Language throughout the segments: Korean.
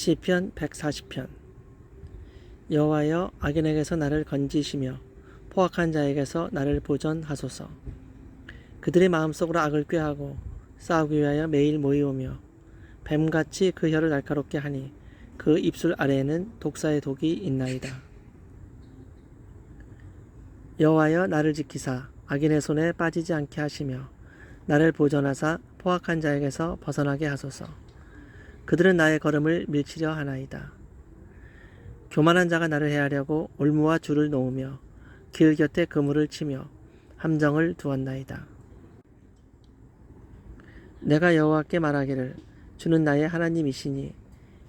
시편 140편. 여호와여 악인에게서 나를 건지시며 포악한 자에게서 나를 보전하소서. 그들의 마음속으로 악을 꾀하고 싸우기 위하여 매일 모이오며 뱀같이 그 혀를 날카롭게 하니 그 입술 아래에는 독사의 독이 있나이다. 여호와여 나를 지키사 악인의 손에 빠지지 않게 하시며 나를 보전하사 포악한 자에게서 벗어나게 하소서 그들은 나의 걸음을 밀치려 하나이다. 교만한 자가 나를 해하려고 올무와 줄을 놓으며 길 곁에 그물을 치며 함정을 두었나이다. 내가 여호와께 말하기를 주는 나의 하나님이시니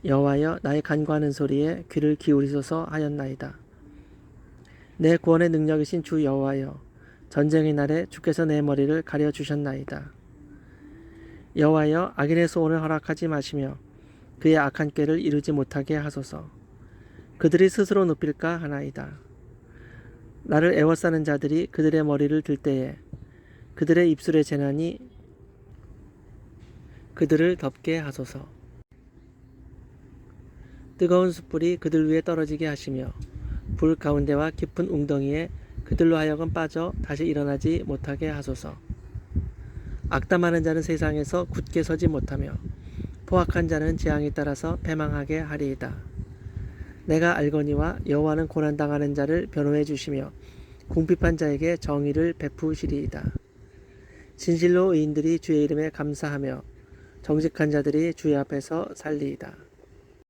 여호와여 나의 간구하는 소리에 귀를 기울이소서 하였나이다. 내 구원의 능력이신 주 여호와여 전쟁의 날에 주께서 내 머리를 가려 주셨나이다. 여호와여 악인의 소원을 허락하지 마시며 그의 악한 꾀를 이루지 못하게 하소서. 그들이 스스로 높일까 하나이다. 나를 애워싸는 자들이 그들의 머리를 들 때에 그들의 입술의 재난이 그들을 덮게 하소서. 뜨거운 숯불이 그들 위에 떨어지게 하시며 불 가운데와 깊은 웅덩이에 그들로 하여금 빠져 다시 일어나지 못하게 하소서. 악담하는 자는 세상에서 굳게 서지 못하며 포악한 자는 재앙에 따라서 패망하게 하리이다. 내가 알거니와 여호와는 고난 당하는 자를 변호해 주시며 궁핍한 자에게 정의를 베푸시리이다. 진실로 의인들이 주의 이름에 감사하며 정직한 자들이 주의 앞에서 살리이다.